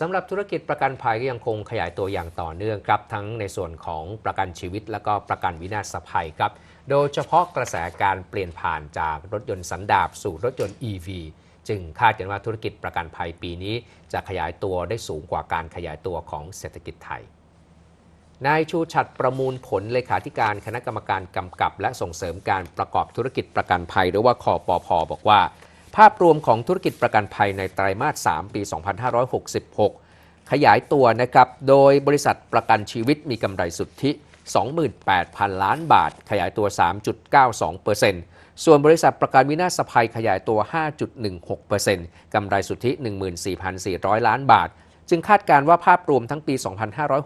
สำหรับธุรกิจประกันภัยก็ยังคงขยายตัวอย่างต่อเนื่องครับ ทั้งในส่วนของประกันชีวิตและก็ประกันวินาศภัยครับ โดยเฉพาะกระแสการเปลี่ยนผ่านจากรถยนต์สันดาปสู่รถยนต์ EV จึงคาดกันว่าธุรกิจประกันภัยปีนี้ จะขยายตัวได้สูงกว่าการขยายตัวของเศรษฐกิจไทยนายชูชัดประมูลผลเลขาธิการคณะกรรมการกำกับ และส่งเสริมการประกอบธุรกิจประกันภัย หรือว่าคอปพบอกว่า ภาพรวมของธุรกิจประกันภัยในไตรมาส 3 ปี 2566 ขยายตัวนะครับ โดยบริษัทประกันชีวิตมีกำไรสุทธิ 28,000 ล้านบาท ขยายตัว 3.92%ส่วนบริษัทประกันวินาศภัยขยายตัว 5.16%กำไรสุทธิ 14,400 ล้านบาท จึงคาดการว่าภาพรวมทั้งปี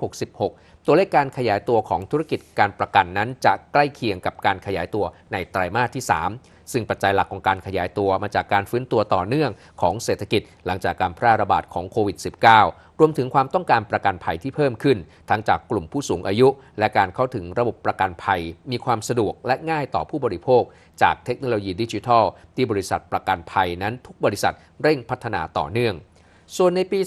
2566 ตัวเลขการขยายตัวของธุรกิจการประกันนั้นจะใกล้เคียงกับการขยายตัวในไตรมาสที่ 3 ซึ่งปัจจัยหลักของการขยายตัวมาจากการฟื้นตัวต่อเนื่องของเศรษฐกิจ หลังจากการแพร่ระบาดของโควิด -19 รวมถึงความต้องการประกันภัยที่เพิ่มขึ้น ทั้งจากกลุ่มผู้สูงอายุ และการเข้าถึงระบบประกันภัย มีความสะดวกและง่ายต่อผู้บริโภค จากเทคโนโลยีดิจิทัล ที่บริษัทประกันภัยนั้นทุกบริษัทเร่งพัฒนาต่อเนื่องส่วนในปี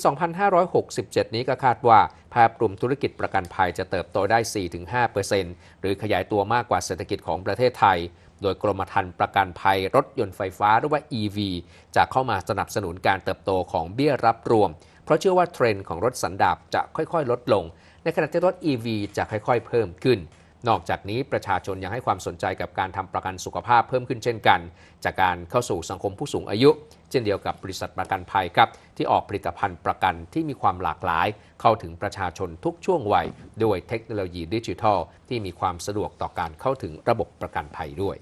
2567 นี้ก็คาดว่า ภาพรวมธุรกิจประกันภัยจะเติบโตได้ 4-5%หรือขยายตัวมากกว่าเศรษฐกิจของประเทศไทย โดยกรมธรรม์ประกันภัยรถยนต์ไฟฟ้าหรือว่า EV จะเข้ามาสนับสนุนการเติบโตของเบี้ยรับรวม เพราะเชื่อว่าเทรนด์ของรถสันดาปจะค่อยๆ ลดลง ในขณะที่รถ EV จะค่อยๆ เพิ่มขึ้น นอกจากนี้ประชาชนยังให้ความสนใจกับการทำประกันสุขภาพเพิ่มขึ้นเช่นกัน จากการเข้าสู่สังคมผู้สูงอายุ เช่นเดียวกับบริษัทประกันภัยครับที่ออกผลิตภัณฑ์ประกันที่มีความหลากหลาย เข้าถึงประชาชนทุกช่วงวัยด้วยเทคโนโลยีดิจิทัล ที่มีความสะดวกต่อการเข้าถึงระบบประกันภัยด้วย